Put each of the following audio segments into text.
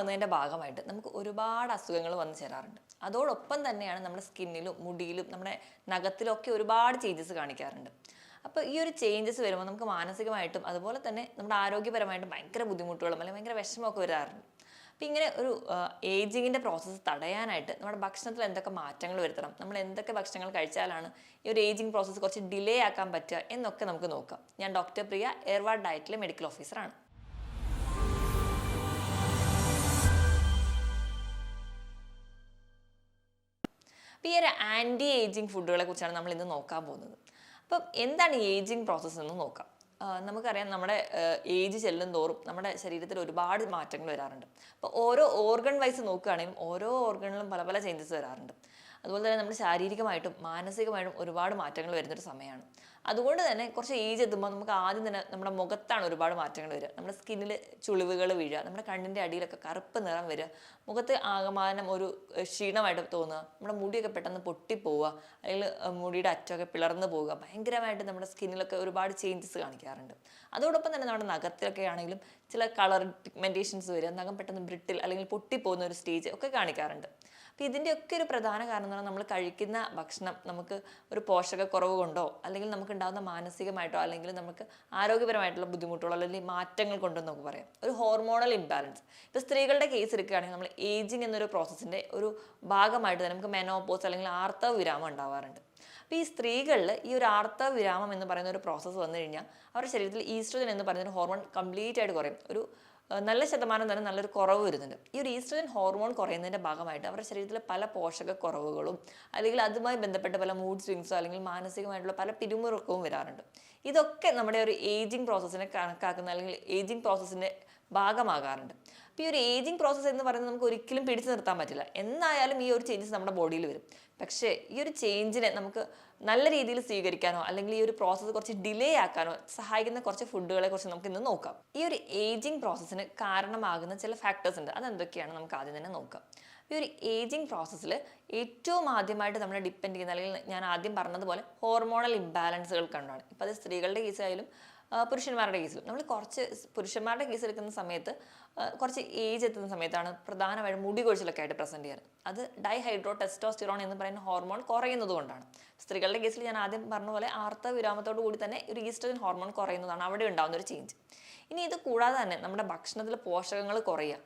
പ്രായമാകുന്നതിന്റെ ഭാഗമായിട്ട് നമുക്ക് ഒരുപാട് അസുഖങ്ങൾ വന്നു ചേരാറുണ്ട്. അതോടൊപ്പം തന്നെയാണ് നമ്മുടെ സ്കിന്നിലും മുടിയിലും നമ്മുടെ നഖത്തിലും ഒക്കെ ഒരുപാട് ചേഞ്ചസ് കാണിക്കാറുണ്ട്. അപ്പോൾ ഈ ഒരു ചേഞ്ചസ് വരുമ്പോൾ നമുക്ക് മാനസികമായിട്ടും അതുപോലെ തന്നെ നമ്മുടെ ആരോഗ്യപരമായിട്ടും ഭയങ്കര ബുദ്ധിമുട്ടുകളും അല്ലെങ്കിൽ ഭയങ്കര വിഷമമൊക്കെ വരാറുണ്ട്. അപ്പോൾ ഇങ്ങനെ ഒരു ഏജിങ്ങിന്റെ പ്രോസസ്സ് തടയാനായിട്ട് നമ്മുടെ ഭക്ഷണത്തിൽ എന്തൊക്കെ മാറ്റങ്ങൾ വരുത്തണം നമ്മൾ എന്തൊക്കെ ഭക്ഷണങ്ങൾ കഴിച്ചാലാണ് ഈ ഒരു ഏജിങ് പ്രോസസ്സ് കുറച്ച് ഡിലേ ആക്കാൻ പറ്റുക എന്നൊക്കെ നമുക്ക് നോക്കാം. ഞാൻ ഡോക്ടർ പ്രിയ എയർവാർഡ് ഡയറ്റിലെ മെഡിക്കൽ ഓഫീസറാണ് അപ്പോൾ ഈ ഒരു ആന്റി ഏജിങ് ഫുഡുകളെ കുറിച്ചാണ് നമ്മൾ ഇന്ന് നോക്കാൻ പോകുന്നത്. അപ്പം എന്താണ് ഏജിങ് പ്രോസസ്സ് എന്ന് നോക്കാം. നമുക്കറിയാം നമ്മുടെ ഏജ് ചെല്ലും തോറും നമ്മുടെ ശരീരത്തിൽ ഒരുപാട് മാറ്റങ്ങൾ വരാറുണ്ട്. അപ്പോൾ ഓരോ ഓർഗൺ വൈസ് നോക്കുകയാണെങ്കിൽ ഓരോ ഓർഗണിലും പല പല ചേഞ്ചസ് വരാറുണ്ട്. അതുപോലെ തന്നെ നമ്മുടെ ശാരീരികമായിട്ടും മാനസികമായിട്ടും ഒരുപാട് മാറ്റങ്ങൾ വരുന്നൊരു സമയമാണ്. അതുകൊണ്ട് തന്നെ കുറച്ച് ഏജ് എത്തുമ്പോൾ നമുക്ക് ആദ്യം തന്നെ നമ്മുടെ മുഖത്താണ് ഒരുപാട് മാറ്റങ്ങൾ വരിക. നമ്മുടെ സ്കിന്നിൽ ചുളിവുകൾ വീഴുക. നമ്മുടെ കണ്ണിന്റെ അടിയിലൊക്കെ കറുപ്പ് നിറം വരിക. മുഖത്ത് ആകമാനം ഒരു ക്ഷീണമായിട്ട് തോന്നുക. നമ്മുടെ മുടിയൊക്കെ പെട്ടെന്ന് പൊട്ടിപ്പോവുക. അല്ലെങ്കിൽ മുടിയുടെ അറ്റമൊക്കെ പിളർന്നു പോവുക ഭയങ്കരമായിട്ട് നമ്മുടെ സ്കിന്നിലൊക്കെ ഒരുപാട് ചേഞ്ചസ് കാണിക്കാറുണ്ട്. അതോടൊപ്പം തന്നെ നമ്മുടെ നഖത്തിലൊക്കെ ആണെങ്കിലും ചില കളർ പിഗ്മെന്റേഷൻസ് വരിക. നഖം പെട്ടെന്ന് ബ്രിട്ടിൽ അല്ലെങ്കിൽ പൊട്ടിപ്പോകുന്ന ഒരു സ്റ്റേജ് ഒക്കെ കാണിക്കാറുണ്ട്. അപ്പോൾ ഇതിന്റെയൊക്കെ ഒരു പ്രധാന കാരണം എന്ന് പറഞ്ഞാൽ നമ്മൾ കഴിക്കുന്ന ഭക്ഷണം നമുക്ക് ഒരു പോഷകക്കുറവ് കൊണ്ടോ അല്ലെങ്കിൽ നമുക്ക് ഉണ്ടാകുന്ന മാനസികമായിട്ടോ അല്ലെങ്കിൽ നമുക്ക് ആരോഗ്യപരമായിട്ടുള്ള ബുദ്ധിമുട്ടുകളോ അല്ലെങ്കിൽ മാറ്റങ്ങൾ കൊണ്ടോ നമുക്ക് പറയാം. ഒരു ഹോർമോണൽ ഇംബാലൻസ്. ഇപ്പോൾ സ്ത്രീകളുടെ കേസ് എടുക്കുകയാണെങ്കിൽ നമ്മൾ ഏജിങ് എന്നൊരു പ്രോസസ്സിന്റെ ഒരു ഭാഗമായിട്ട് തന്നെ നമുക്ക് മെനോപോസ് അല്ലെങ്കിൽ ആർത്തവ വിരാമം ഉണ്ടാവാറുണ്ട്. അപ്പോൾ ഈ സ്ത്രീകളിൽ ഈ ഒരു ആർത്തവ വിരാമം എന്ന് പറയുന്ന ഒരു പ്രോസസ്സ് വന്നു കഴിഞ്ഞാൽ അവരുടെ ശരീരത്തിൽ ഈസ്ട്രോജൻ എന്ന് പറയുന്ന ഒരു ഹോർമോൺ കംപ്ലീറ്റ് ആയിട്ട് കുറയും. ഒരു നല്ല ശതമാനം തന്നെ നല്ലൊരു കുറവ് വരുന്നുണ്ട്. ഈ ഒരു ഈസ്ട്രജൻ ഹോർമോൺ കുറയുന്നതിന്റെ ഭാഗമായിട്ട് അവരുടെ ശരീരത്തിലെ പല പോഷക കുറവുകളും അല്ലെങ്കിൽ അതുമായി ബന്ധപ്പെട്ട പല മൂഡ് സ്വിങ്സോ അല്ലെങ്കിൽ മാനസികമായിട്ടുള്ള പല പിരിമുറുക്കവും വരാറുണ്ട്. ഇതൊക്കെ നമ്മുടെ ഒരു ഏജിങ് പ്രോസസ്സിനെ കണക്കാക്കുന്ന അല്ലെങ്കിൽ ഏജിങ് പ്രോസസ്സിന്റെ ഭാഗമാകാറുണ്ട്. അപ്പോൾ ഈ ഒരു ഏജിങ് പ്രോസസ്സ് എന്ന് പറയുന്നത് നമുക്ക് ഒരിക്കലും പിടിച്ചു നിർത്താൻ പറ്റില്ല. എന്നായാലും ഈ ഒരു ചേഞ്ചസ് നമ്മുടെ ബോഡിയിൽ വരും. പക്ഷേ ഈ ഒരു ചേഞ്ചിനെ നമുക്ക് നല്ല രീതിയിൽ സ്വീകരിക്കാനോ അല്ലെങ്കിൽ ഈ ഒരു പ്രോസസ്സ് കുറച്ച് ഡിലേ ആക്കാനോ സഹായിക്കുന്ന കുറച്ച് ഫുഡുകളെ കുറിച്ച് നമുക്ക് ഇന്ന് നോക്കാം. ഈ ഒരു ഏജിംഗ് പ്രോസസ്സിന് കാരണമാകുന്ന ചില ഫാക്ടേഴ്സ് ഉണ്ട്. അതെന്തൊക്കെയാണ് നമുക്ക് ആദ്യം തന്നെ നോക്കാം. ഈ ഒരു ഏജിംഗ് പ്രോസസ്സിൽ ഏറ്റവും ആദ്യമായിട്ട് നമ്മൾ ഡിപ്പെൻഡ് ചെയ്യുന്ന അല്ലെങ്കിൽ ഞാൻ ആദ്യം പറഞ്ഞതുപോലെ ഹോർമോണൽ ഇംബാലൻസുകൾ കണ്ടാണ്. ഇപ്പോൾ അത് സ്ത്രീകളുടെ കേസായാലും പുരുഷന്മാരുടെ കേസിലും. നമ്മൾ കുറച്ച് പുരുഷന്മാരുടെ കേസ് എടുക്കുന്ന സമയത്ത് കുറച്ച് ഏജ് എത്തുന്ന സമയത്താണ് പ്രധാനമായിട്ടും മുടി കൊഴിച്ചിലൊക്കെ ആയിട്ട് പ്രസന്റ് ചെയ്യാറ് അത് ഡൈഹൈഡ്രോ ടെസ്റ്റോസ്റ്റിറോൺ എന്ന് പറയുന്ന ഹോർമോൺ കുറയുന്നത് കൊണ്ടാണ്. സ്ത്രീകളുടെ കേസിൽ ഞാൻ ആദ്യം പറഞ്ഞ പോലെ ആർത്ത വിരാമത്തോടു കൂടി തന്നെ ഒരു ഈസ്ട്രജൻ ഹോർമോൺ കുറയുന്നതാണ് അവിടെ ഉണ്ടാകുന്ന ഒരു ചേഞ്ച് ഇനി ഇത് കൂടാതെ തന്നെ നമ്മുടെ ഭക്ഷണത്തിൽ പോഷകങ്ങൾ കുറയുക.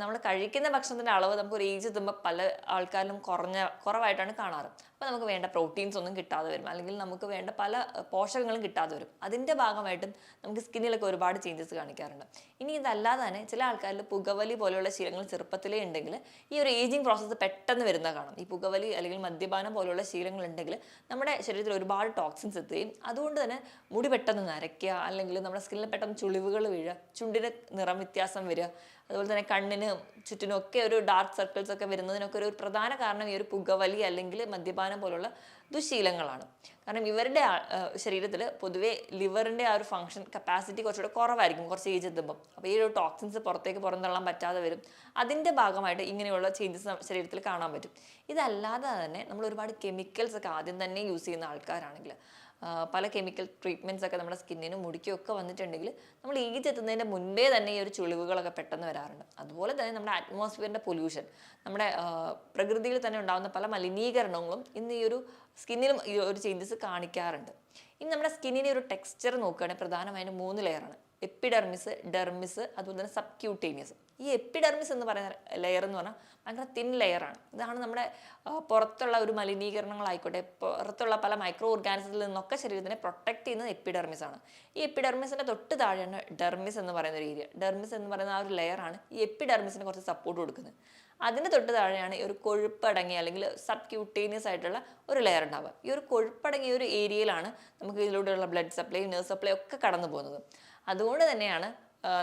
നമ്മൾ കഴിക്കുന്ന ഭക്ഷണത്തിന്റെ അളവ് നമുക്ക് ഒരു ഏജ് എത്തുമ്പോൾ പല ആൾക്കാരിലും കുറഞ്ഞ കുറവായിട്ടാണ് കാണാറ്. അപ്പോൾ നമുക്ക് വേണ്ട പ്രോട്ടീൻസ് ഒന്നും കിട്ടാതെ വരും. അല്ലെങ്കിൽ നമുക്ക് വേണ്ട പല പോഷകങ്ങളും കിട്ടാതെ വരും. അതിന്റെ ഭാഗമായിട്ടും നമുക്ക് സ്കിന്നിലൊക്കെ ഒരുപാട് ചേഞ്ചസ് കാണിക്കാറുണ്ട്. ഇനി ഇതല്ലാതെ തന്നെ ചില ആൾക്കാരിൽ പുകവലി പോലെയുള്ള ശീലങ്ങൾ ചെറുപ്പത്തിലേ ഉണ്ടെങ്കിൽ ഈ ഒരു ഏജിങ് പ്രോസസ്സ് പെട്ടെന്ന് വരുന്ന കാണും. ഈ പുകവലി അല്ലെങ്കിൽ മദ്യപാനം പോലെയുള്ള ശീലങ്ങൾ ഉണ്ടെങ്കിൽ നമ്മുടെ ശരീരത്തിൽ ഒരുപാട് ടോക്സിൻസ് എത്തുകയും അതുകൊണ്ട് തന്നെ മുടി പെട്ടെന്ന് നരയ്ക്കുക അല്ലെങ്കിൽ നമ്മുടെ സ്കിന്നിൽ പെട്ടെന്ന് ചുളിവുകൾ വീഴുക ചുണ്ടിന് നിറം വ്യത്യാസം വരിക അതുപോലെ തന്നെ കണ്ണിന് ചുറ്റിനും ഒക്കെ ഒരു ഡാർക്ക് സർക്കിൾസ് ഒക്കെ വരുന്നതിനൊക്കെ ഒരു പ്രധാന കാരണം ഈ ഒരു പുകവലി അല്ലെങ്കിൽ മദ്യപാനം പോലുള്ള ദുശീലങ്ങളാണ്. കാരണം ഇവരുടെ ശരീരത്തിൽ പൊതുവേ ലിവറിന്റെ ആ ഒരു ഫങ്ഷൻ കപ്പാസിറ്റി കുറച്ചുകൂടെ കുറവായിരിക്കും കുറച്ച് ഏജ് എത്തുമ്പം. അപ്പോൾ ഈ ഒരു ടോക്സിൻസ് പുറത്തേക്ക് പുറന്തള്ളാൻ പറ്റാതെ വരും. അതിന്റെ ഭാഗമായിട്ട് ഇങ്ങനെയുള്ള ചേഞ്ചസ് ശരീരത്തിൽ കാണാൻ പറ്റും. ഇതല്ലാതെ തന്നെ നമ്മൾ ഒരുപാട് കെമിക്കൽസ് ഒക്കെ ആദ്യം തന്നെ യൂസ് ചെയ്യുന്ന ആൾക്കാരാണെങ്കിൽ പല കെമിക്കൽ ട്രീറ്റ്മെന്റ്സ് ഒക്കെ നമ്മുടെ സ്കിന്നിനും മുടിക്കും ഒക്കെ വന്നിട്ടുണ്ടെങ്കിൽ നമ്മൾ ഏജ് എത്തുന്നതിന്റെ മുൻപേ തന്നെ ഈ ഒരു ചുളിവുകളൊക്കെ പെട്ടെന്ന് വരാറുണ്ട്. അതുപോലെ തന്നെ നമ്മുടെ അറ്റ്മോസ്ഫിയറിന്റെ പൊല്യൂഷൻ നമ്മുടെ പ്രകൃതിയിൽ തന്നെ ഉണ്ടാകുന്ന പല മലിനീകരണങ്ങളും ഇന്ന് ഈ ഒരു സ്കിന്നിലും ഈ ഒരു ചേഞ്ചസ് കാണിക്കാറുണ്ട്. ഇനി നമ്മുടെ സ്കിന്നിന്റെ ഒരു ടെക്സ്ചർ നോക്കുകയാണെങ്കിൽ പ്രധാനമായും മൂന്ന് ലെയറാണ് എപ്പിഡെർമിസ് ഡെർമിസ് അതുപോലെ തന്നെ സബ്ക്യൂട്ടേനിയസ് ഈ എപ്പിഡെർമിസ് എന്ന് പറയുന്ന ലെയർ എന്ന് പറഞ്ഞാൽ ഭയങ്കര തിൻ ലെയറാണ് ഇതാണ് നമ്മുടെ പുറത്തുള്ള ഒരു മലിനീകരണങ്ങളായിക്കോട്ടെ പുറത്തുള്ള പല മൈക്രോ ഓർഗാനിസത്തിൽ നിന്നൊക്കെ ശരീരത്തിനെ പ്രൊട്ടക്ട് ചെയ്യുന്നത് എപ്പിഡെർമിസ് ആണ്. ഈ എപ്പിഡെർമിസിന്റെ തൊട്ട് താഴെയാണ് ഡെർമിസ് എന്ന് പറയുന്ന ഒരു ഏരിയ ഡെർമിസ് എന്ന് പറയുന്ന ആ ഒരു ലെയറാണ് ഈ എപ്പിഡെർമിസിന് കുറച്ച് സപ്പോർട്ട് കൊടുക്കുന്നത്. അതിന് തൊട്ട് താഴെയാണ് ഈ ഒരു കൊഴുപ്പടങ്ങിയ അല്ലെങ്കിൽ സബ് ക്യൂട്ടേനിയസ് ആയിട്ടുള്ള ഒരു ലെയർ ഉണ്ടാവുക. ഈ ഒരു കൊഴുപ്പടങ്ങിയ ഒരു ഏരിയയിലാണ് നമുക്ക് ഇതിലൂടെയുള്ള ബ്ലഡ് സപ്ലൈ നേഴ്സ് സപ്ലൈ ഒക്കെ കടന്നു പോകുന്നത് അതുകൊണ്ട് തന്നെയാണ്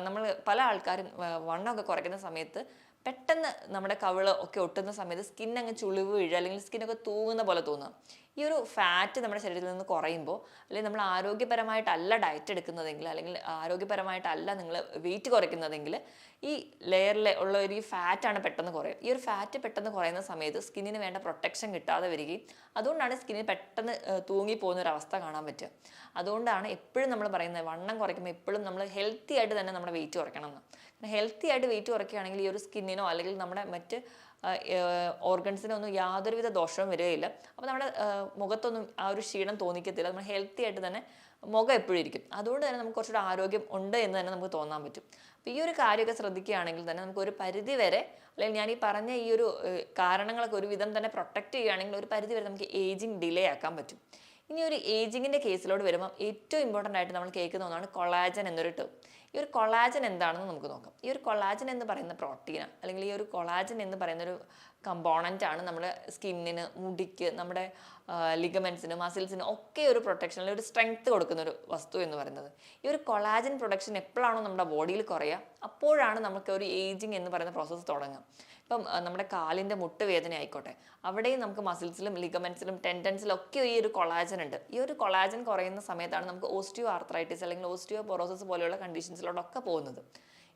നമ്മൾ പല ആൾക്കാരും വണ്ണമൊക്കെ കുറയ്ക്കുന്ന സമയത്ത് പെട്ടെന്ന് നമ്മുടെ കവിൾ ഒക്കെ ഒട്ടുന്ന സമയത്ത് സ്കിൻ അങ്ങ് ചുളിവ് വീഴുക അല്ലെങ്കിൽ സ്കിന്നൊക്കെ തൂങ്ങുന്ന പോലെ തോന്നുക. ഈ ഒരു ഫാറ്റ് നമ്മുടെ ശരീരത്തിൽ നിന്ന് കുറയുമ്പോൾ അല്ലെങ്കിൽ നമ്മൾ ആരോഗ്യപരമായിട്ടല്ല ഡയറ്റ് എടുക്കുന്നതെങ്കിൽ അല്ലെങ്കിൽ ആരോഗ്യപരമായിട്ടല്ല നിങ്ങൾ വെയിറ്റ് കുറയ്ക്കുന്നതെങ്കിൽ ഈ ലെയറിൽ ഉള്ള ഒരു ഫാറ്റാണ് പെട്ടെന്ന് കുറയും ഈ ഒരു ഫാറ്റ് പെട്ടെന്ന് കുറയുന്ന സമയത്ത് സ്കിന്നിന് വേണ്ട പ്രൊട്ടക്ഷൻ കിട്ടാതെ വരികയും അതുകൊണ്ടാണ് സ്കിന്നിന് പെട്ടെന്ന് തൂങ്ങി പോകുന്ന ഒരു അവസ്ഥ കാണാൻ പറ്റുക. അതുകൊണ്ടാണ് എപ്പോഴും നമ്മൾ പറയുന്നത് വണ്ണം കുറയ്ക്കുമ്പോൾ എപ്പോഴും നമ്മൾ ഹെൽത്തി ആയിട്ട് തന്നെ നമ്മുടെ വെയിറ്റ് കുറയ്ക്കണം എന്ന്. ഹെൽത്തി ആയിട്ട് വെയിറ്റ് കുറയ്ക്കുകയാണെങ്കിൽ ഈ ഒരു സ്കിന്നിനോ അല്ലെങ്കിൽ നമ്മുടെ മറ്റ് ഓർഗൻസിനോ ഒന്നും യാതൊരുവിധ ദോഷവും വരികയില്ല. അപ്പോൾ നമ്മുടെ മുഖത്തൊന്നും ആ ഒരു ക്ഷീണം തോന്നിക്കത്തില്ല. നമ്മൾ ഹെൽത്തി ആയിട്ട് തന്നെ മുഖം എപ്പോഴും ഇരിക്കും. അതുകൊണ്ട് തന്നെ നമുക്ക് കുറച്ചുകൂടെ ആരോഗ്യം ഉണ്ട് എന്ന് തന്നെ നമുക്ക് തോന്നാൻ പറ്റും. അപ്പോൾ ഈ ഒരു കാര്യമൊക്കെ ശ്രദ്ധിക്കുകയാണെങ്കിൽ തന്നെ നമുക്ക് ഒരു പരിധി വരെ അല്ലെങ്കിൽ ഞാൻ ഈ പറഞ്ഞ ഈ ഒരു കാരണങ്ങളൊക്കെ ഒരു വിധം തന്നെ പ്രൊട്ടക്റ്റ് ചെയ്യുകയാണെങ്കിൽ ഒരു പരിധി വരെ നമുക്ക് ഏജിങ് ഡിലേ ആക്കാൻ പറ്റും. ഇനി ഒരു ഏജിങ്ങിന്റെ കേസിലോട്ട് വരുമ്പോൾ ഏറ്റവും ഇമ്പോർട്ടന്റ് ആയിട്ട് നമ്മൾ കേൾക്കുന്ന ഒന്നാണ് കൊളാജൻ എന്നൊരു ടേം ഈ ഒരു കൊളാജൻ എന്താണെന്ന് നമുക്ക് നോക്കാം. ഈ ഒരു കൊളാജൻ എന്ന് പറയുന്ന പ്രോട്ടീനാണ് അല്ലെങ്കിൽ ഈ ഒരു കൊളാജൻ എന്ന് പറയുന്ന ഒരു കമ്പോണന്റ് ആണ് നമ്മുടെ സ്കിന്നിന് മുടിക്ക് നമ്മുടെ ലിഗമെൻസിന് മസിൽസിന് ഒക്കെ ഒരു പ്രൊട്ടക്ഷൻ ഒരു സ്ട്രെങ്ത് കൊടുക്കുന്ന ഒരു വസ്തു എന്ന് പറയുന്നത്. ഈ ഒരു കൊളാജൻ പ്രൊഡക്ഷൻ എപ്പോഴാണോ നമ്മുടെ ബോഡിയിൽ കുറയുക അപ്പോഴാണ് നമുക്ക് ഒരു ഏജിങ് എന്ന് പറയുന്ന പ്രോസസ്സ് തുടങ്ങുക. ഇപ്പം നമ്മുടെ കാലിന്റെ മുട്ട് വേദന ആയിക്കോട്ടെ. അവിടെയും നമുക്ക് മസിൽസിലും ലിഗമെൻസിലും ടെൻഡൻസിലും ഒക്കെ ഈ ഒരു കൊളാജൻ ഉണ്ട്. ഈ ഒരു കൊളാജൻ കുറയുന്ന സമയത്താണ് നമുക്ക് ഓസ്റ്റിയോ ആർത്രൈറ്റിസ് അല്ലെങ്കിൽ ഓസ്റ്റിയോ പൊറോസിസ് പോലെയുള്ള കണ്ടീഷൻസിലോട്ടൊക്കെ പോകുന്നത്.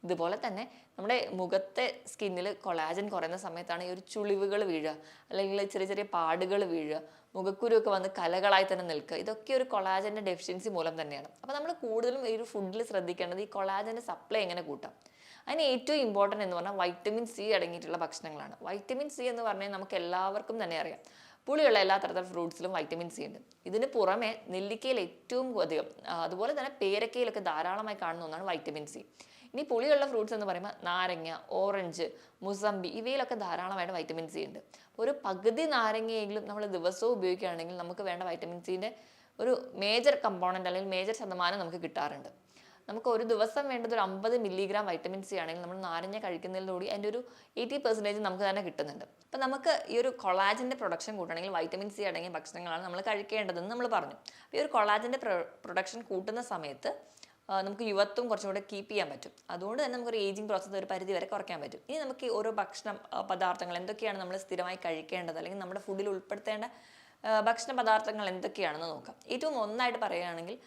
ഇതുപോലെ തന്നെ നമ്മുടെ മുഖത്തെ സ്കിന്നിൽ കൊളാജൻ കുറയുന്ന സമയത്താണ് ഈ ഒരു ചുളിവുകൾ വീഴുക. അല്ലെങ്കിൽ ചെറിയ ചെറിയ പാടുകൾ വീഴുക. മുഖക്കുരുവൊക്കെ വന്ന് കലകളായി തന്നെ നിൽക്കുക. ഇതൊക്കെ ഒരു കൊളാജന്റെ ഡെഫിഷ്യൻസി മൂലം തന്നെയാണ്. അപ്പോൾ നമ്മൾ കൂടുതലും ഈ ഒരു ഫുഡിൽ ശ്രദ്ധിക്കേണ്ടത് ഈ കൊളാജന്റെ സപ്ലൈ എങ്ങനെ കൂട്ടാം? അതിന് ഏറ്റവും ഇമ്പോർട്ടന്റ് എന്ന് പറഞ്ഞാൽ വൈറ്റമിൻ സി അടങ്ങിയിട്ടുള്ള ഭക്ഷണങ്ങളാണ്. വൈറ്റമിൻ സി എന്ന് പറഞ്ഞാൽ നമുക്ക് എല്ലാവർക്കും തന്നെ അറിയാം. പുളിയുള്ള എല്ലാ തരത്തിലും ഫ്രൂട്ട്സിലും വൈറ്റമിൻ സി ഉണ്ട്. ഇതിന് പുറമെ നെല്ലിക്കയിൽ ഏറ്റവും അധികം അതുപോലെ തന്നെ പേരക്കയിലൊക്കെ ധാരാളമായി കാണുന്ന ഒന്നാണ് വൈറ്റമിൻ സി ഇനി പുളിയുള്ള ഫ്രൂട്ട്സ് എന്ന് പറയുമ്പോൾ നാരങ്ങ ഓറഞ്ച് മുസമ്പി ഇവയിലൊക്കെ ധാരാളമായിട്ട് വൈറ്റമിൻ സി ഉണ്ട്. ഒരു പകുതി നാരങ്ങയെങ്കിലും നമ്മൾ ദിവസവും ഉപയോഗിക്കുകയാണെങ്കിൽ നമുക്ക് വേണ്ട വൈറ്റമിൻ സീന്റെ ഒരു മേജർ കമ്പോണന്റ് അല്ലെങ്കിൽ മേജർ ശതമാനം നമുക്ക് കിട്ടാറുണ്ട്. നമുക്ക് ഒരു ദിവസം വേണ്ടത് ഒരു അമ്പത് മില്ലിഗ്രാം വൈറ്റമിൻ സി ആണെങ്കിൽ നമ്മൾ നാരങ്ങ കഴിക്കുന്നതിലൂടെ അതിന്റെ ഒരു എയ്റ്റി പെർസെന്റേജ് നമുക്ക് തന്നെ കിട്ടുന്നുണ്ട്. അപ്പം നമുക്ക് ഈ ഒരു കൊളാജിന്റെ പ്രൊഡക്ഷൻ കൂട്ടണമെങ്കിൽ വൈറ്റമിൻ സി അടങ്ങിയ ഭക്ഷണങ്ങളാണ് നമ്മൾ കഴിക്കേണ്ടതെന്ന് നമ്മൾ പറഞ്ഞു. അപ്പോൾ ഈ ഒരു കൊളാജിന്റെ പ്രൊഡക്ഷൻ കൂട്ടുന്ന സമയത്ത് നമുക്ക് യുവത്വം കുറച്ചും കൂടെ കീപ്പ് ചെയ്യാൻ പറ്റും. അതുകൊണ്ട് തന്നെ നമുക്കൊരു ഏജിങ് പ്രോസസ്സ് ഒരു പരിധി വരെ കുറയ്ക്കാൻ പറ്റും. ഇനി നമുക്ക് ഓരോ ഭക്ഷണ പദാർത്ഥങ്ങൾ എന്തൊക്കെയാണ് നമ്മൾ സ്ഥിരമായി കഴിക്കേണ്ടത്? അല്ലെങ്കിൽ നമ്മുടെ ഫുഡിൽ ഉൾപ്പെടുത്തേണ്ട ഭക്ഷണ പദാർത്ഥങ്ങൾ എന്തൊക്കെയാണെന്ന് നോക്കാം. ഏറ്റവും ഒന്നായിട്ട് പറയുകയാണെങ്കിൽ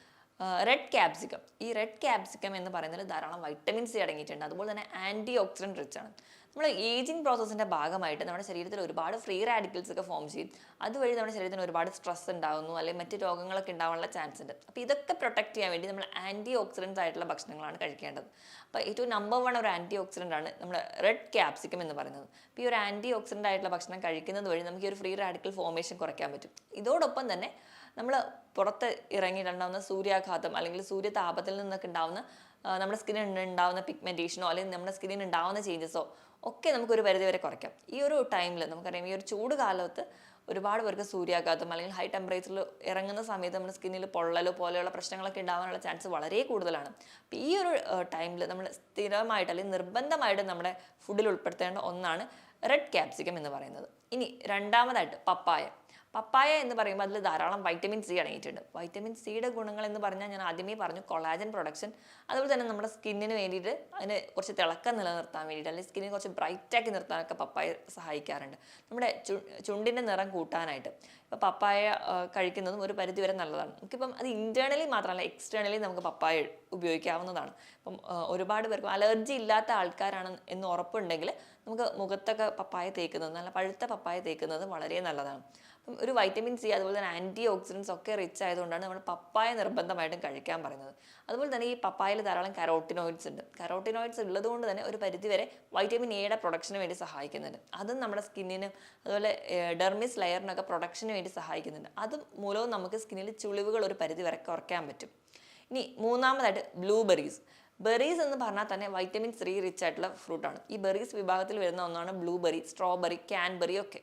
റെഡ് ക്യാപ്സിക്കം ഈ റെഡ് ക്യാപ്സിക്കം എന്ന് പറയുന്നത് ധാരാളം വൈറ്റമിൻ സി അടങ്ങിയിട്ടുണ്ട്. അതുപോലെ തന്നെ ആന്റി ഓക്സിഡന്റ് റിച്ച് ആണ് നമ്മൾ ഏജിങ് പ്രോസസ്സിന്റെ ഭാഗമായിട്ട് നമ്മുടെ ശരീരത്തിൽ ഒരുപാട് ഫ്രീ റാഡിക്കൽസ് ഒക്കെ ഫോം ചെയ്യും. അതുവഴി നമ്മുടെ ശരീരത്തിന് ഒരുപാട് സ്ട്രെസ് ഉണ്ടാകുന്നു അല്ലെങ്കിൽ മറ്റ് രോഗങ്ങളൊക്കെ ഉണ്ടാവാനുള്ള ചാൻസ് ഉണ്ട്. അപ്പോൾ ഇതൊക്കെ പ്രൊട്ടക്ട് ചെയ്യാൻ വേണ്ടി നമ്മൾ ആന്റി ഓക്സിഡൻസ് ആയിട്ടുള്ള ഭക്ഷണങ്ങളാണ് കഴിക്കേണ്ടത്. അപ്പോൾ ഏറ്റവും നമ്പർ വൺ ഒരു ആന്റി ഓക്സിഡന്റ് ആണ് നമ്മൾ റെഡ് ക്യാപ്സിക്കം എന്ന് പറയുന്നത്. അപ്പോൾ ഈ ഒരു ആന്റി ഓക്സിഡന്റ് ആയിട്ടുള്ള ഭക്ഷണം കഴിക്കുന്നത് വഴി നമുക്ക് ഈ ഒരു ഫ്രീ റാഡിക്കൽ ഫോമേഷൻ കുറയ്ക്കാൻ പറ്റും. ഇതോടൊപ്പം തന്നെ നമ്മൾ പുറത്ത് ഇറങ്ങിയിട്ടുണ്ടാവുന്ന സൂര്യാഘാതം അല്ലെങ്കിൽ സൂര്യതാപത്തിൽ നിന്നൊക്കെ ഉണ്ടാവുന്ന നമ്മുടെ സ്കിന്നിൽ ഉണ്ടാവുന്ന പിഗ്മെന്റേഷനോ അല്ലെങ്കിൽ നമ്മുടെ സ്കിന്നിൽ ഉണ്ടാവുന്ന ചേഞ്ചസോ ഒക്കെ നമുക്കൊരു പരിധി വരെ കുറയ്ക്കാം. ഈ ഒരു ടൈമിൽ നമുക്കറിയാം ഈ ഒരു ചൂട് കാലത്ത് ഒരുപാട് പേർക്ക് സൂര്യാഘാതം അല്ലെങ്കിൽ ഹൈ ടെമ്പറേച്ചറിൽ ഇറങ്ങുന്ന സമയത്ത് നമ്മുടെ സ്കിന്നിൽ പൊള്ളലോ പോലെയുള്ള പ്രശ്നങ്ങളൊക്കെ ഉണ്ടാവാനുള്ള ചാൻസ് വളരെ കൂടുതലാണ്. അപ്പോൾ ഈ ഒരു ടൈമിൽ നമ്മൾ സ്ഥിരമായിട്ട് അല്ലെങ്കിൽ നിർബന്ധമായിട്ട് നമ്മുടെ ഫുഡിൽ ഉൾപ്പെടുത്തേണ്ട ഒന്നാണ് റെഡ് ക്യാപ്സിക്കം എന്ന് പറയുന്നത്. ഇനി രണ്ടാമതായിട്ട് പപ്പായ. പപ്പായ എന്ന് പറയുമ്പോൾ അതിൽ ധാരാളം വൈറ്റമിൻ സി അടങ്ങിയിട്ടുണ്ട്. വൈറ്റമിൻ സിയുടെ ഗുണങ്ങൾ എന്ന് പറഞ്ഞാൽ ഞാൻ ആദ്യമേ പറഞ്ഞു കൊളാജൻ പ്രൊഡക്ഷൻ അതുപോലെ തന്നെ നമ്മുടെ സ്കിന്നിന് വേണ്ടിയിട്ട് അതിന് കുറച്ച് തിളക്കം നിലനിർത്താൻ വേണ്ടിയിട്ട് അല്ലെങ്കിൽ സ്കിന്നിന് കുറച്ച് ബ്രൈറ്റാക്കി നിർത്താനൊക്കെ പപ്പായ സഹായിക്കാറുണ്ട്. നമ്മുടെ ചുണ്ടിന്റെ നിറം കൂട്ടാനായിട്ട്. ഇപ്പോൾ പപ്പായ കഴിക്കുന്നതും ഒരു പരിധി വരെ നല്ലതാണ്. നമുക്കിപ്പം അത് ഇന്റേർണലി മാത്രമല്ല എക്സ്റ്റേണലി നമുക്ക് പപ്പായ ഉപയോഗിക്കാവുന്നതാണ്. ഇപ്പം ഒരുപാട് പേർക്ക് അലർജി ഇല്ലാത്ത ആൾക്കാരാണ് എന്ന് ഉറപ്പുണ്ടെങ്കിൽ നമുക്ക് മുഖത്തൊക്കെ പപ്പായ തേക്കുന്നത് നല്ല പഴുത്ത പപ്പായ തേക്കുന്നത് വളരെ നല്ലതാണ്. ഒരു വൈറ്റമിൻ സി അതുപോലെ തന്നെ ആന്റി ഓക്സിഡൻസ് ഒക്കെ റിച്ച് ആയതുകൊണ്ടാണ് നമ്മൾ പപ്പായ നിർബന്ധമായിട്ടും കഴിക്കാൻ പറയുന്നത്. അതുപോലെ തന്നെ ഈ പപ്പായയിൽ ധാരാളം കരോട്ടിനോയിഡ്സ് ഉണ്ട്. കരോട്ടിനോയിഡ്സ് ഉള്ളതുകൊണ്ട് തന്നെ ഒരു പരിധിവരെ വൈറ്റമിൻ എയുടെ പ്രൊഡക്ഷന് വേണ്ടി സഹായിക്കുന്നുണ്ട്. അതും നമ്മുടെ സ്കിന്നിനും അതുപോലെ ഡെർമിസ് ലെയറിനൊക്കെ പ്രൊഡക്ഷന് വേണ്ടി സഹായിക്കുന്നുണ്ട്. അത് മൂലവും നമുക്ക് സ്കിന്നിൽ ചുളിവുകൾ ഒരു പരിധി വരെ കുറയ്ക്കാൻ പറ്റും. ഇനി മൂന്നാമതായിട്ട് ബ്ലൂബെറീസ് ബെറീസ് എന്ന് പറഞ്ഞാൽ തന്നെ വൈറ്റമിൻ സി റിച്ച് ആയിട്ടുള്ള ഫ്രൂട്ടാണ് ഈ ബെറീസ് വിഭാഗത്തിൽ വരുന്ന ഒന്നാണ് ബ്ലൂബെറി സ്ട്രോബെറി ക്യാൻബെറി ഒക്കെ.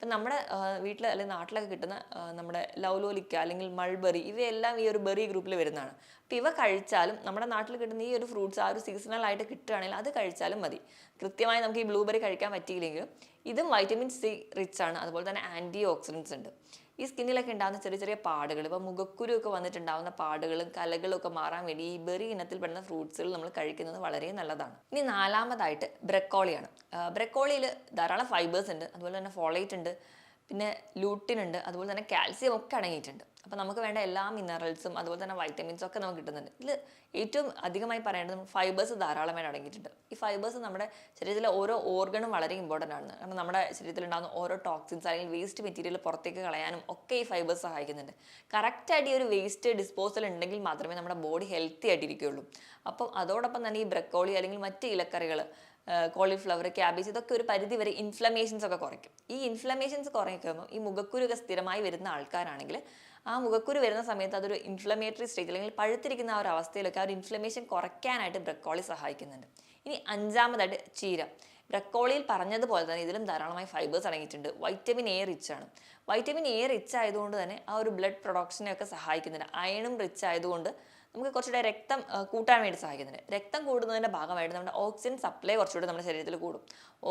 ഇപ്പം നമ്മുടെ വീട്ടിൽ അല്ലെങ്കിൽ നാട്ടിലൊക്കെ കിട്ടുന്ന നമ്മുടെ ലൗലോലിക്ക അല്ലെങ്കിൽ മൾബറി ഇവയെല്ലാം ഈ ഒരു ബെറി ഗ്രൂപ്പിൽ വരുന്നതാണ്. അപ്പം ഇവ കഴിച്ചാലും നമ്മുടെ നാട്ടിൽ കിട്ടുന്ന ഈ ഒരു ഫ്രൂട്ട്സ് ആ ഒരു സീസണൽ ആയിട്ട് കിട്ടുകയാണെങ്കിൽ അത് കഴിച്ചാലും മതി. കൃത്യമായി നമുക്ക് ഈ ബ്ലൂബെറി കഴിക്കാൻ പറ്റിയില്ലെങ്കിലും ഇതും വൈറ്റമിൻ സി റിച്ച് ആണ്. അതുപോലെ തന്നെ ആന്റി ഓക്സിഡൻസ് ഉണ്ട്. ഈ സ്കിന്നിലൊക്കെ ഉണ്ടാകുന്ന ചെറിയ ചെറിയ പാടുകൾ ഇപ്പോൾ മുഖക്കുരു ഒക്കെ വന്നിട്ടുണ്ടാകുന്ന പാടുകളും കലകളും ഒക്കെ മാറാൻ വേണ്ടി ഈ ബെറി ഇനത്തിൽപ്പെടുന്ന ഫ്രൂട്ട്സുകൾ നമ്മൾ കഴിക്കുന്നത് വളരെ നല്ലതാണ്. ഇനി നാലാമതായിട്ട് ബ്രക്കോളിയാണ്. ബ്രക്കോളിയിൽ ധാരാളം ഫൈബേഴ്സ് ഉണ്ട് അതുപോലെ തന്നെ ഫോളേറ്റ് ഉണ്ട് പിന്നെ ലൂട്ടിൻ ഉണ്ട് അതുപോലെ തന്നെ കാൽസ്യം ഒക്കെ അടങ്ങിയിട്ടുണ്ട്. അപ്പോൾ നമുക്ക് വേണ്ട എല്ലാ മിനറൽസും അതുപോലെ തന്നെ വൈറ്റമിൻസും ഒക്കെ നമുക്ക് കിട്ടുന്നുണ്ട്. ഇതിൽ ഏറ്റവും അധികമായി പറയേണ്ടത് ഫൈബേഴ്സ് ധാരാളമായിട്ട് അടങ്ങിയിട്ടുണ്ട്. ഈ ഫൈബേഴ്സ് നമ്മുടെ ശരീരത്തിലെ ഓരോ ഓർഗണും വളരെ ഇമ്പോർട്ടന്റ് ആണ്. കാരണം നമ്മുടെ ശരീരത്തിൽ ഉണ്ടാകുന്ന ഓരോ ടോക്സിൻസ് അല്ലെങ്കിൽ വേസ്റ്റ് മെറ്റീരിയൽ പുറത്തേക്ക് കളയാനും ഒക്കെ ഈ ഫൈബേഴ്സ് സഹായിക്കുന്നുണ്ട്. കറക്റ്റായിട്ട് ഈ ഒരു വേസ്റ്റ് ഡിസ്പോസൽ ഉണ്ടെങ്കിൽ മാത്രമേ നമ്മുടെ ബോഡി ഹെൽത്തി ആയിട്ടിരിക്കുകയുള്ളൂ. അപ്പം അതോടൊപ്പം തന്നെ ഈ ബ്രക്കോളി അല്ലെങ്കിൽ മറ്റ് ഇലക്കറികൾ കോളിഫ്ലവർ ക്യാബേജ് ഇതൊക്കെ ഒരു പരിധി വരെ ഇൻഫ്ലമേഷൻസ് ഒക്കെ കുറയ്ക്കും. ഈ ഇൻഫ്ലമേഷൻസ് കുറയ്ക്കുമ്പോൾ ഈ മുഖക്കുരുക്കെ സ്ഥിരമായി വരുന്ന ആൾക്കാരാണെങ്കിൽ ആ മുഖക്കുരു വരുന്ന സമയത്ത് അതൊരു ഇൻഫ്ലമേറ്ററി സ്റ്റേജ് അല്ലെങ്കിൽ പഴുത്തിരിക്കുന്ന ആ ഒരു അവസ്ഥയിലൊക്കെ ആ ഒരു ഇൻഫ്ലമേഷൻ കുറയ്ക്കാനായിട്ട് ബ്രക്കോളി സഹായിക്കുന്നുണ്ട്. ഇനി അഞ്ചാമതായിട്ട് ചീര. ബ്രക്കോളിയിൽ പറഞ്ഞതുപോലെ തന്നെ ഇതിലും ധാരാളമായി ഫൈബേഴ്സ് അടങ്ങിയിട്ടുണ്ട്. വൈറ്റമിൻ എ റിച്ച് ആണ്. വൈറ്റമിൻ എ റിച്ച് ആയതുകൊണ്ട് തന്നെ ആ ഒരു ബ്ലഡ് പ്രൊഡക്ഷനെയൊക്കെ സഹായിക്കുന്നുണ്ട്. അയണും റിച്ച് ആയതുകൊണ്ട് നമുക്ക് കുറച്ചുകൂടെ രക്തം കൂട്ടാൻ വേണ്ടി സഹായിക്കുന്നുണ്ട്. രക്തം കൂടുന്നതിന്റെ ഭാഗമായിട്ട് നമ്മുടെ ഓക്സിജൻ സപ്ലൈ കുറച്ചുകൂടെ നമ്മുടെ ശരീരത്തിൽ കൂടും.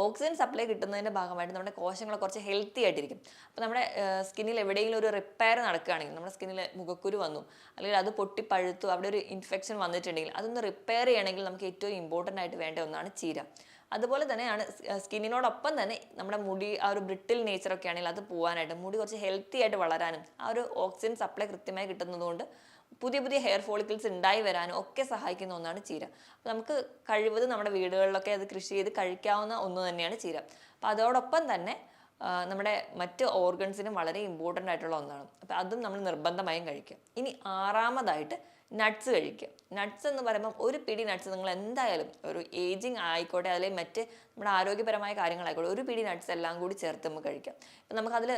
ഓക്സിജൻ സപ്ലൈ കിട്ടുന്നതിന്റെ ഭാഗമായിട്ട് നമ്മുടെ കോശങ്ങൾ കുറച്ച് ഹെൽത്തി ആയിട്ടിരിക്കും. അപ്പോൾ നമ്മുടെ സ്കിന്നിൽ എവിടെയെങ്കിലും ഒരു റിപ്പയർ നടക്കുകയാണെങ്കിൽ നമ്മുടെ സ്കിന്നിൽ മുഖക്കുരു വന്നു അല്ലെങ്കിൽ അത് പൊട്ടി പഴുത്തു അവിടെ ഒരു ഇൻഫെക്ഷൻ വന്നിട്ടുണ്ടെങ്കിൽ അതൊന്ന് റിപ്പയർ ചെയ്യണമെങ്കിൽ നമുക്ക് ഏറ്റവും ഇമ്പോർട്ടന്റ് ആയിട്ട് വേണ്ട ഒന്നാണ് ചീര. അതുപോലെ തന്നെയാണ് സ്കിന്നിനോടൊപ്പം തന്നെ നമ്മുടെ മുടി ആ ഒരു ബ്രിട്ടിൽ നേച്ചറൊക്കെ ആണെങ്കിൽ അത് പോകാനായിട്ട് മുടി കുറച്ച് ഹെൽത്തി ആയിട്ട് വളരാനും ആ ഒരു ഓക്സിജൻ സപ്ലൈ കൃത്യമായി കിട്ടുന്നതുകൊണ്ട് പുതിയ പുതിയ ഹെയർ ഫോളിക്കിൾസ് ഉണ്ടായി വരാനും ഒക്കെ സഹായിക്കുന്ന ഒന്നാണ് ചീര. അപ്പോൾ നമുക്ക് കഴിവതും നമ്മുടെ വീടുകളിലൊക്കെ അത് കൃഷി ചെയ്ത് കഴിക്കാവുന്ന ഒന്ന് തന്നെയാണ് ചീര. അപ്പോൾ അതോടൊപ്പം തന്നെ നമ്മുടെ മറ്റ് ഓർഗൻസിനും വളരെ ഇമ്പോർട്ടന്റ് ആയിട്ടുള്ള ഒന്നാണ്. അപ്പോൾ അതും നമ്മൾ നിർബന്ധമായും കഴിക്കുക. ഇനി ആറാമതായിട്ട് നട്ട്സ് കഴിക്കുക. നട്ട്സ് എന്ന് പറയുമ്പം ഒരു പിടി നട്ട്സ് നിങ്ങൾ എന്തായാലും ഒരു ഏജിങ് ആയിക്കോട്ടെ അതിലെ മറ്റ് നമ്മുടെ ആരോഗ്യപരമായ കാര്യങ്ങളായിക്കോട്ടെ ഒരു പിടി നട്ട്സ് എല്ലാം കൂടി ചേർത്ത് നമുക്ക് കഴിക്കാം. ഇപ്പം നമുക്കതിൽ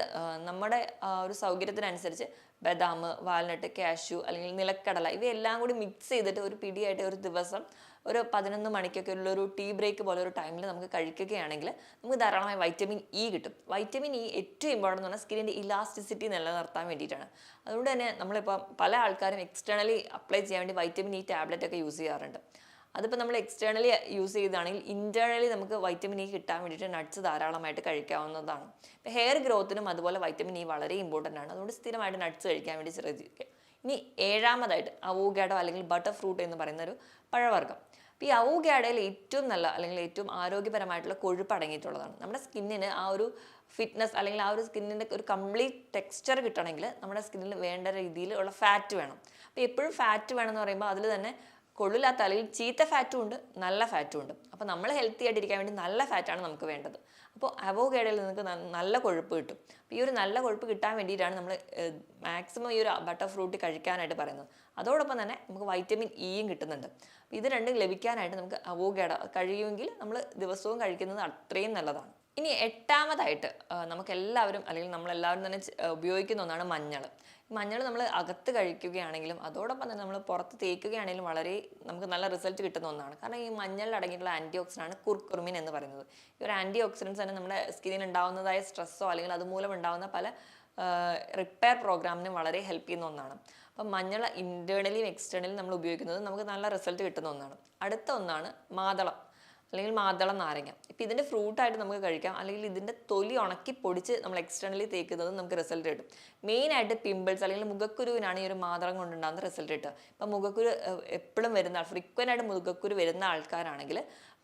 നമ്മുടെ ഒരു സൗകര്യത്തിനനുസരിച്ച് ബദാം വാൽനട്ട് കാഷ്യൂ അല്ലെങ്കിൽ നിലക്കടല ഇവയെല്ലാം കൂടി മിക്സ് ചെയ്തിട്ട് ഒരു പിടിയായിട്ട് ഒരു ദിവസം ഒരു പതിനൊന്ന് മണിക്കൊക്കെ ഉള്ള ഒരു ടീ ബ്രേക്ക് പോലെ ഒരു ടൈമിൽ നമുക്ക് കഴിക്കുകയാണെങ്കിൽ നമുക്ക് ധാരാളമായി വൈറ്റമിൻ ഇ കിട്ടും. വൈറ്റമിൻ ഇ ഏറ്റവും ഇമ്പോർട്ടന്റ് എന്ന് പറഞ്ഞാൽ സ്കിന്നിന്റെ ഇലാസ്റ്റിസിറ്റി നിലനിർത്താൻ വേണ്ടിയിട്ടാണ്. അതുകൊണ്ട് തന്നെ നമ്മളിപ്പോൾ പല ആൾക്കാരും എക്സ്റ്റേണലി അപ്ലൈ ചെയ്യാൻ വേണ്ടി വൈറ്റമിൻ ഇ ടാബ്ലറ്റ് ഒക്കെ യൂസ് ചെയ്യാറുണ്ട്. അതിപ്പോൾ നമ്മൾ എക്സ്റ്റേണലി യൂസ് ചെയ്താണെങ്കിൽ ഇന്റേർണലി നമുക്ക് വൈറ്റമിൻ ഇ കിട്ടാൻ വേണ്ടിയിട്ട് നട്ട്സ് ധാരാളമായിട്ട് കഴിക്കാവുന്നതാണ്. ഇപ്പോൾ ഹെയർ ഗ്രോത്തിനും അതുപോലെ വൈറ്റമിൻ ഇ വളരെ ഇമ്പോർട്ടന്റ് ആണ്. അതുകൊണ്ട് സ്ഥിരമായിട്ട് നട്ട്സ് കഴിക്കാൻ വേണ്ടി ശ്രദ്ധിക്കുക. ഇനി ഏഴാമതായിട്ട് അവോഗാഡോ അല്ലെങ്കിൽ ബട്ടർ ഫ്രൂട്ട് എന്ന് പറയുന്ന ഒരു പഴവർഗം. അപ്പോൾ ഈ അവുകയാടയിൽ ഏറ്റവും നല്ല അല്ലെങ്കിൽ ഏറ്റവും ആരോഗ്യപരമായിട്ടുള്ള കൊഴുപ്പ് അടങ്ങിയിട്ടുള്ളതാണ്. നമ്മുടെ സ്കിന്നിന് ആ ഒരു ഫിറ്റ്നസ് അല്ലെങ്കിൽ ആ ഒരു സ്കിന്നിന്റെ ഒരു കംപ്ലീറ്റ് ടെക്സ്ചർ കിട്ടണമെങ്കിൽ നമ്മുടെ സ്കിന്നിൽ വേണ്ട രീതിയിലുള്ള ഫാറ്റ് വേണം. അപ്പോൾ എപ്പോഴും ഫാറ്റ് വേണമെന്ന് പറയുമ്പോൾ അതിൽ തന്നെ കൊള്ളില്ലാത്ത അല്ലെങ്കിൽ ചീത്ത ഫാറ്റും ഉണ്ട് നല്ല ഫാറ്റും ഉണ്ട്. അപ്പോൾ നമ്മൾ ഹെൽത്തി ആയിട്ടിരിക്കാൻ വേണ്ടി നല്ല ഫാറ്റാണ് നമുക്ക് വേണ്ടത്. അപ്പോൾ അവോഗേഡയിൽ നിങ്ങൾക്ക് നല്ല കൊഴുപ്പ് കിട്ടും. അപ്പോൾ ഈ ഒരു നല്ല കൊഴുപ്പ് കിട്ടാൻ വേണ്ടിയിട്ടാണ് നമ്മൾ മാക്സിമം ഈ ഒരു ബട്ടർ ഫ്രൂട്ട് കഴിക്കാനായിട്ട് പറയുന്നത്. അതോടൊപ്പം തന്നെ നമുക്ക് വൈറ്റമിൻ ഇയും കിട്ടുന്നുണ്ട്. അപ്പോൾ ഇത് രണ്ടും ലഭിക്കാനായിട്ട് നമുക്ക് അവോഗേഡ കഴിയുമെങ്കിൽ നമ്മൾ ദിവസവും കഴിക്കുന്നത് അത്രയും നല്ലതാണ്. ഇനി എട്ടാമതായിട്ട് നമുക്ക് എല്ലാവരും അല്ലെങ്കിൽ നമ്മളെല്ലാവരും തന്നെ ഉപയോഗിക്കുന്ന ഒന്നാണ് മഞ്ഞൾ മഞ്ഞൾ നമ്മൾ അകത്ത് കഴിക്കുകയാണെങ്കിലും അതോടൊപ്പം തന്നെ നമ്മൾ പുറത്ത് തേക്കുകയാണെങ്കിലും വളരെ നമുക്ക് നല്ല റിസൾട്ട് കിട്ടുന്ന ഒന്നാണ്. കാരണം ഈ മഞ്ഞളിൽ അടങ്ങിയിട്ടുള്ള ആന്റി ഓക്സിഡന്റ് ആണ് കുർക്കുറുമിൻ എന്ന് പറയുന്നത്. ഈ ഒരു ആന്റി ഓക്സിഡൻസ് തന്നെ നമ്മുടെ സ്കിന്നിൽ ഉണ്ടാകുന്നതായ സ്ട്രെസ്സോ അല്ലെങ്കിൽ അതുമൂലം ഉണ്ടാകുന്ന പല റിപ്പയർ പ്രോഗ്രാമിനും വളരെ ഹെൽപ്പ് ചെയ്യുന്ന ഒന്നാണ്. അപ്പം മഞ്ഞൾ ഇന്റേർണലിയും എക്സ്റ്റേണലിയും നമ്മൾ ഉപയോഗിക്കുന്നത് നമുക്ക് നല്ല റിസൾട്ട് കിട്ടുന്ന ഒന്നാണ്. അടുത്ത ഒന്നാണ് മാതളം. അല്ലെങ്കിൽ മാതളം നാരങ്ങ. ഇപ്പം ഇതിന്റെ ഫ്രൂട്ടായിട്ട് നമുക്ക് കഴിക്കാം. അല്ലെങ്കിൽ ഇതിന്റെ തൊലി ഉണക്കി പൊടിച്ച് നമ്മൾ എക്സ്റ്റേണലി തേക്കുന്നത് നമുക്ക് റിസൾട്ട് കിട്ടും. മെയിനായിട്ട് പിമ്പിൾസ് അല്ലെങ്കിൽ മുഖക്കുരുവിനാണ് ഈ ഒരു മാതളം കൊണ്ടുണ്ടാകുന്ന റിസൾട്ട് കിട്ടുക. ഇപ്പം മുഖക്കുരു എപ്പോഴും വരുന്ന ഫ്രീക്വന്റ് ആയിട്ട് മുഖക്കുരു വരുന്ന ആൾക്കാരാണെങ്കിൽ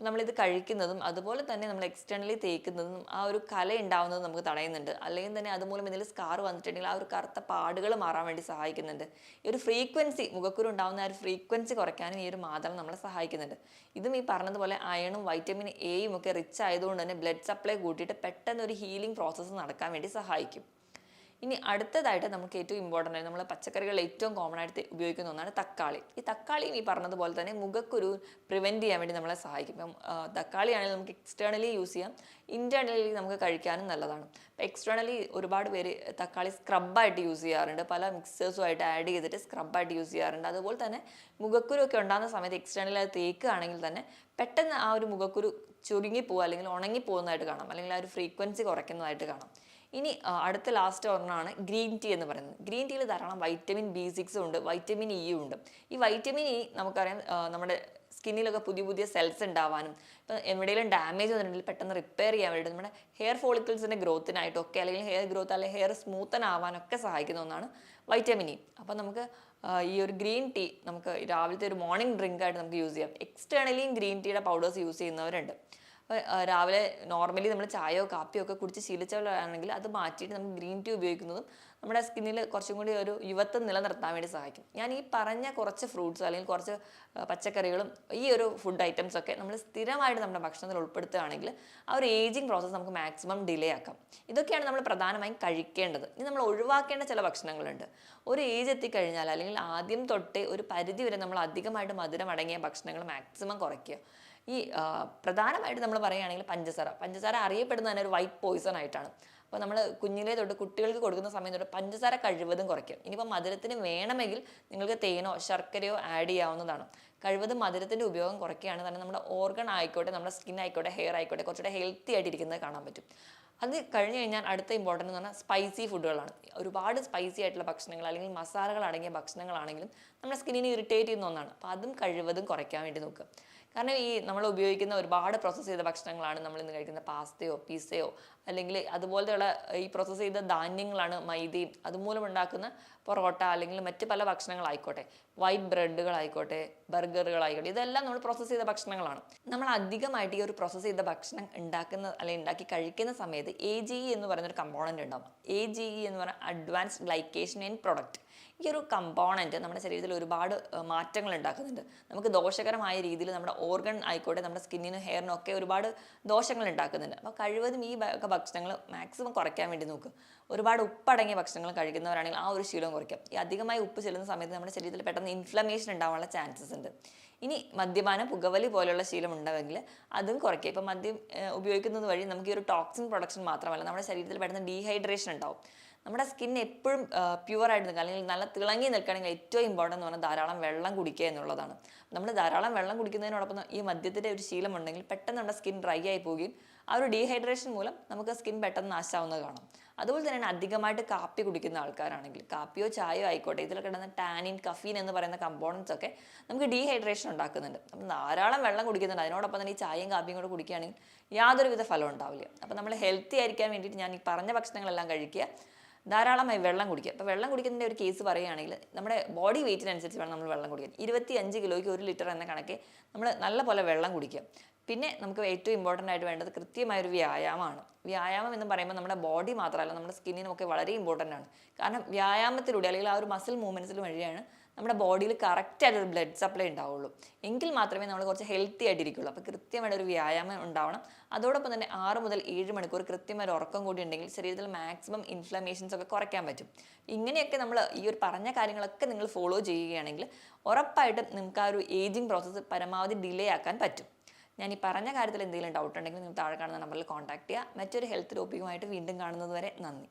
നമ്മളിത് കഴിക്കുന്നതും അതുപോലെ തന്നെ നമ്മൾ എക്സ്റ്റേണലി തേക്കുന്നതും ആ ഒരു കല ഉണ്ടാവുന്നത് നമുക്ക് തടയുന്നുണ്ട്. അല്ലെങ്കിൽ തന്നെ അതുമൂലം എന്തെങ്കിലും സ്കാർ വന്നിട്ടുണ്ടെങ്കിൽ ആ ഒരു കറുത്ത പാടുകൾ മാറാൻ വേണ്ടി സഹായിക്കുന്നുണ്ട്. ഈ ഒരു ഫ്രീക്വൻസി മുഖക്കുരു ഉണ്ടാവുന്ന ആ ഒരു ഫ്രീക്വൻസി കുറയ്ക്കാനും ഈ ഒരു മാതളം നമ്മളെ സഹായിക്കുന്നുണ്ട്. ഇതും ഈ പറഞ്ഞതുപോലെ അയണും വൈറ്റമിൻ എയും ഒക്കെ റിച്ച് ആയതുകൊണ്ട് തന്നെ ബ്ലഡ് സപ്ലൈ കൂട്ടിയിട്ട് പെട്ടെന്ന് ഒരു ഹീലിംഗ് പ്രോസസ്സ് നടക്കാൻ വേണ്ടി സഹായിക്കും. ഇനി അടുത്തതായിട്ട് നമുക്ക് ഏറ്റവും ഇമ്പോർട്ടന്റ് ആയി നമ്മൾ പച്ചക്കറികളിൽ ഏറ്റവും കോമൺ ആയിട്ട് ഉപയോഗിക്കുന്ന ഒന്നാണ് തക്കാളി. ഈ തക്കാളി ഈ പറഞ്ഞതുപോലെ തന്നെ മുഖക്കുരു പ്രിവെന്റ് ചെയ്യാൻ വേണ്ടി നമ്മളെ സഹായിക്കും. ഇപ്പം തക്കാളി ആണെങ്കിൽ നമുക്ക് എക്സ്റ്റേണലി യൂസ് ചെയ്യാം. ഇന്റേർണലി നമുക്ക് കഴിക്കാനും നല്ലതാണ്. എക്സ്റ്റേണലി ഒരുപാട് പേര് തക്കാളി സ്ക്രബായിട്ട് യൂസ് ചെയ്യാറുണ്ട്. പല മിക്സേഴ്സുമായിട്ട് ആഡ് ചെയ്തിട്ട് സ്ക്രബായിട്ട് യൂസ് ചെയ്യാറുണ്ട്. അതുപോലെ തന്നെ മുഖക്കുരു ഒക്കെ ഉണ്ടാകുന്ന സമയത്ത് എക്സ്റ്റേണലി അത് തേക്കുകയാണെങ്കിൽ തന്നെ പെട്ടെന്ന് ആ ഒരു മുഖക്കുരു ചുരുങ്ങി പോകുക അല്ലെങ്കിൽ ഉണങ്ങി പോകുന്നതായിട്ട് കാണാം. അല്ലെങ്കിൽ ആ ഒരു ഫ്രീക്വൻസി കുറയ്ക്കുന്നതായിട്ട് കാണാം. ഇനി അടുത്ത ലാസ്റ്റ് ഒരെണ്ണമാണ് ഗ്രീൻ ടീ എന്ന് പറയുന്നത്. ഗ്രീൻ ടീയിൽ ധാരാളം വൈറ്റമിൻ ബി സിക്സും ഉണ്ട് വൈറ്റമിൻ ഇയും ഉണ്ട്. ഈ വൈറ്റമിൻ ഇ നമുക്കറിയാം നമ്മുടെ സ്കിന്നിലൊക്കെ പുതിയ പുതിയ സെൽസ് ഉണ്ടാവാനും ഇപ്പം എവിടെയെങ്കിലും ഡാമേജ് വന്നിട്ടുണ്ടെങ്കിൽ പെട്ടെന്ന് റിപ്പയർ ചെയ്യാൻ വേണ്ടി നമ്മുടെ ഹെയർ ഫോളിക്കിൾസിന്റെ ഗ്രോത്തിനായിട്ടൊക്കെ അല്ലെങ്കിൽ ഹെയർ ഗ്രോത്ത് അല്ലെങ്കിൽ ഹെയർ സ്മൂത്തൻ ആവാനൊക്കെ സഹായിക്കുന്ന ഒന്നാണ് വൈറ്റമിൻ ഇ അപ്പോൾ നമുക്ക് ഈ ഒരു ഗ്രീൻ ടീ നമുക്ക് രാവിലത്തെ ഒരു മോർണിംഗ് ഡ്രിങ്ക് ആയിട്ട് നമുക്ക് യൂസ് ചെയ്യാം. എക്സ്റ്റേണലിയും ഗ്രീൻ ടീയുടെ പൗഡേഴ്സ് യൂസ് ചെയ്യുന്നവരുണ്ട്. രാവിലെ നോർമലി നമ്മൾ ചായയോ കാപ്പിയോ ഒക്കെ കുടിച്ച് ശീലിച്ചവരാണെങ്കിൽ അത് മാറ്റിയിട്ട് നമുക്ക് ഗ്രീൻ ടീ ഉപയോഗിക്കുന്നതും നമ്മുടെ സ്കിന്നിൽ കുറച്ചും കൂടി ഒരു യുവത്വം നിലനിർത്താൻ വേണ്ടി സഹായിക്കും. ഞാൻ ഈ പറഞ്ഞ കുറച്ച് ഫ്രൂട്ട്സ് അല്ലെങ്കിൽ കുറച്ച് പച്ചക്കറികളും ഈ ഒരു ഫുഡ് ഐറ്റംസ് ഒക്കെ നമ്മൾ സ്ഥിരമായിട്ട് നമ്മുടെ ഭക്ഷണത്തിൽ ഉൾപ്പെടുത്തുകയാണെങ്കിൽ ആ ഒരു ഏജിങ് പ്രോസസ്സ് നമുക്ക് മാക്സിമം ഡിലേ ആക്കാം. ഇതൊക്കെയാണ് നമ്മൾ പ്രധാനമായും കഴിക്കേണ്ടത്. ഇനി നമ്മൾ ഒഴിവാക്കേണ്ട ചില ഭക്ഷണങ്ങളുണ്ട്. ഒരു ഏജ് എത്തിക്കഴിഞ്ഞാൽ അല്ലെങ്കിൽ ആദ്യം തൊട്ടേ ഒരു പരിധി വരെ നമ്മൾ അധികമായിട്ട് മധുരം അടങ്ങിയ ഭക്ഷണങ്ങൾ മാക്സിമം കുറയ്ക്കുക. ഈ പ്രധാനമായിട്ട് നമ്മൾ പറയുകയാണെങ്കിൽ പഞ്ചസാര. പഞ്ചസാര അറിയപ്പെടുന്ന തന്നെ ഒരു വൈറ്റ് പോയിസൺ ആയിട്ടാണ്. അപ്പോൾ നമ്മൾ കുഞ്ഞിലേ തൊട്ട് കുട്ടികൾക്ക് കൊടുക്കുന്ന സമയം തൊട്ട് പഞ്ചസാര കഴിവതും കുറയ്ക്കും. ഇനിയിപ്പോൾ മധുരത്തിന് വേണമെങ്കിൽ നിങ്ങൾക്ക് തേനോ ശർക്കരയോ ആഡ് ചെയ്യാവുന്നതാണ്. കഴിവതും മധുരത്തിന്റെ ഉപയോഗം കുറയ്ക്കുകയാണ്. തന്നെ നമ്മുടെ ഓർഗൺ ആയിക്കോട്ടെ നമ്മുടെ സ്കിൻ ആയിക്കോട്ടെ ഹെയർ ആയിക്കോട്ടെ കുറച്ചുകൂടെ ഹെൽത്തി ആയിട്ട് ആയിട്ടിരിക്കുന്നത് കാണാൻ പറ്റും. അത് കഴിഞ്ഞ് കഴിഞ്ഞാൽ അടുത്ത ഇമ്പോർട്ടന്റ് എന്ന് പറഞ്ഞാൽ സ്പൈസി ഫുഡുകളാണ് ഒരുപാട് സ്പൈസി ആയിട്ടുള്ള ഭക്ഷണങ്ങൾ അല്ലെങ്കിൽ മസാലകൾ അടങ്ങിയ ഭക്ഷണങ്ങളാണെങ്കിലും നമ്മുടെ സ്കിന്നിനെ ഇറിറ്റേറ്റ് ചെയ്യുന്ന ഒന്നാണ്. അപ്പോൾ അതും കഴിവതും കുറയ്ക്കാൻ വേണ്ടി നോക്കുക. കാരണം ഈ നമ്മൾ ഉപയോഗിക്കുന്ന ഒരുപാട് പ്രോസസ്സ് ചെയ്ത ഭക്ഷണങ്ങളാണ് നമ്മൾ ഇന്ന് കഴിക്കുന്ന പാസ്തയോ പിസയോ അല്ലെങ്കിൽ അതുപോലെയുള്ള ഈ പ്രോസസ്സ് ചെയ്ത ധാന്യങ്ങളാണ് മൈദയും അതുമൂലം ഉണ്ടാക്കുന്ന പൊറോട്ട അല്ലെങ്കിൽ മറ്റ് പല ഭക്ഷണങ്ങളായിക്കോട്ടെ. വൈറ്റ് ബ്രെഡുകളായിക്കോട്ടെ ബർഗറുകളായിക്കോട്ടെ ഇതെല്ലാം നമ്മൾ പ്രോസസ്സ് ചെയ്ത ഭക്ഷണങ്ങളാണ്. നമ്മൾ അധികമായിട്ട് ഈ ഒരു പ്രോസസ്സ് ചെയ്ത ഭക്ഷണം ഉണ്ടാക്കുന്ന അല്ലെങ്കിൽ ഉണ്ടാക്കി കഴിക്കുന്ന സമയത്ത് എ ജി ഇ എന്ന് പറയുന്ന ഒരു കമ്പോണന്റ് ഉണ്ടാവും. എ ജി ഇ എന്ന് പറയുന്ന അഡ്വാൻസ്ഡ് ഗ്ലൈക്കേഷൻ ഇൻ പ്രൊഡക്റ്റ് ഈ ഒരു കമ്പോണന്റ് നമ്മുടെ ശരീരത്തിൽ ഒരുപാട് മാറ്റങ്ങൾ ഉണ്ടാക്കുന്നുണ്ട്. നമുക്ക് ദോഷകരമായ രീതിയിൽ നമ്മുടെ ഓർഗൺ ആയിക്കോട്ടെ നമ്മുടെ സ്കിന്നിനും ഹെയറിനും ഒക്കെ ഒരുപാട് ദോഷങ്ങൾ ഉണ്ടാക്കുന്നുണ്ട്. അപ്പോൾ കഴിവതും ഈ ഭക്ഷണങ്ങൾ മാക്സിമം കുറയ്ക്കാൻ വേണ്ടി നോക്കുക ഒരുപാട് ഉപ്പടങ്ങിയ ഭക്ഷണങ്ങൾ കഴിക്കുന്നവരാണെങ്കിൽ ആ ഒരു ശീലം കുറയ്ക്കാം. ഈ അധികമായി ഉപ്പ് ചെല്ലുന്ന സമയത്ത് നമ്മുടെ ശരീരത്തിൽ പെട്ടെന്ന് ഇൻഫ്ലമേഷൻ ഉണ്ടാവാനുള്ള ചാൻസസ് ഉണ്ട്. ഇനി മദ്യപാനം പുകവലി പോലെയുള്ള ശീലം ഉണ്ടാവെങ്കിൽ അതും കുറയ്ക്കുക. ഇപ്പം മദ്യം ഉപയോഗിക്കുന്നത് വഴി നമുക്ക് ഈ ഒരു ടോക്സിൻ പ്രൊഡക്ഷൻ മാത്രമല്ല നമ്മുടെ ശരീരത്തിൽ പെട്ടെന്ന് ഡീഹൈഡ്രേഷൻ ഉണ്ടാവും. നമ്മുടെ സ്കിൻ എപ്പോഴും പ്യുവർ ആയിട്ട് നിൽക്കുക. അല്ലെങ്കിൽ നല്ല തിളങ്ങി നിൽക്കുകയാണെങ്കിൽ ഏറ്റവും ഇമ്പോർട്ടന്റ് എന്ന് പറഞ്ഞാൽ ധാരാളം വെള്ളം കുടിക്കുക എന്നുള്ളതാണ്. നമ്മൾ ധാരാളം വെള്ളം കുടിക്കുന്നതിനോടൊപ്പം ഈ മദ്യത്തിന്റെ ഒരു ശീലം ഉണ്ടെങ്കിൽ പെട്ടെന്ന് നമ്മുടെ സ്കിൻ ഡ്രൈ ആയി പോവുകയും ആ ഒരു ഡീഹൈഡ്രേഷൻ മൂലം നമുക്ക് സ്കിൻ പെട്ടെന്ന് നാശാവുന്നത് കാണാം. അതുപോലെ തന്നെയാണ് അധികമായിട്ട് കാപ്പി കുടിക്കുന്ന ആൾക്കാരാണെങ്കിൽ കാപ്പിയോ ചായയോ ആയിക്കോട്ടെ ഇതിൽ കിടന്ന ടാനിൻ കഫീൻ എന്ന് പറയുന്ന കമ്പോണൻസ് ഒക്കെ നമുക്ക് ഡീഹൈഡ്രേഷൻ ഉണ്ടാക്കുന്നുണ്ട്. അപ്പം ധാരാളം വെള്ളം കുടിക്കുന്നുണ്ട്. അതിനോടൊപ്പം തന്നെ ഈ ചായയും കാപ്പിയും കൂടെ കുടിക്കുകയാണെങ്കിൽ യാതൊരുവിധ ഫലം ഉണ്ടാവില്ല. അപ്പം നമ്മൾ ഹെൽത്തി ആയിരിക്കാൻ വേണ്ടിയിട്ട് ഞാൻ ഈ പറഞ്ഞ ഭക്ഷണങ്ങളെല്ലാം കഴിക്കുക. ധാരാളമായി വെള്ളം കുടിക്കുക. അപ്പോൾ വെള്ളം കുടിക്കുന്നതിന്റെ ഒരു കേസ് പറയുകയാണെങ്കിൽ നമ്മുടെ ബോഡി വെയിറ്റിനനുസരിച്ച് വേണം നമ്മൾ വെള്ളം കുടിക്കാൻ. ഇരുപത്തി അഞ്ച് കിലോയ്ക്ക് ഒരു ലിറ്റർ എന്ന കണക്കെ നമ്മൾ നല്ല പോലെ വെള്ളം കുടിക്കുക. പിന്നെ നമുക്ക് ഏറ്റവും ഇമ്പോർട്ടന്റ് ആയിട്ട് വേണ്ടത് കൃത്യമായ ഒരു വ്യായാമമാണ്. വ്യായാമം എന്ന് പറയുമ്പോൾ നമ്മുടെ ബോഡി മാത്രമല്ല നമ്മുടെ സ്കിന്നിനും ഒക്കെ വളരെ ഇമ്പോർട്ടന്റ് ആണ്. കാരണം വ്യായാമത്തിലൂടെ അല്ലെങ്കിൽ ആ ഒരു മസിൽ മൂവ്മെന്റ്സിൽ വഴിയാണ് നമ്മുടെ ബോഡിയിൽ കറക്റ്റായിട്ട് ഒരു ബ്ലഡ് സപ്ലൈ ഉണ്ടാവുള്ളൂ. എങ്കിൽ മാത്രമേ നമ്മൾ കുറച്ച് ഹെൽത്തി ആയിട്ടിരിക്കുള്ളൂ. അപ്പോൾ കൃത്യമായിട്ട് ഒരു വ്യായാമം ഉണ്ടാവണം. അതോടൊപ്പം തന്നെ ആറ് മുതൽ ഏഴ് മണിക്കൂർ കൃത്യമായ ഉറക്കം കൂടി ഉണ്ടെങ്കിൽ ശരീരത്തിൽ മാക്സിമം ഇൻഫ്ലമേഷൻസ് ഒക്കെ കുറയ്ക്കാൻ പറ്റും. ഇങ്ങനെയൊക്കെ നമ്മൾ ഈ ഒരു പറഞ്ഞ കാര്യങ്ങളൊക്കെ നിങ്ങൾ ഫോളോ ചെയ്യുകയാണെങ്കിൽ ഉറപ്പായിട്ടും നിങ്ങൾക്ക് ആ ഒരു ഏജിങ് പ്രോസസ്സ് പരമാവധി ഡിലേ ആക്കാൻ പറ്റും. ഞാൻ ഈ പറഞ്ഞ കാര്യത്തിൽ എന്തെങ്കിലും ഡൗട്ട് ഉണ്ടെങ്കിൽ നിങ്ങൾ താഴെ കാണുന്ന നമ്പറിൽ കോൺടാക്ട് ചെയ്യുക. മറ്റൊരു ഹെൽത്ത് ടോപ്പിക്കുമായിട്ട് വീണ്ടും കാണുന്നതുവരെ നന്ദി.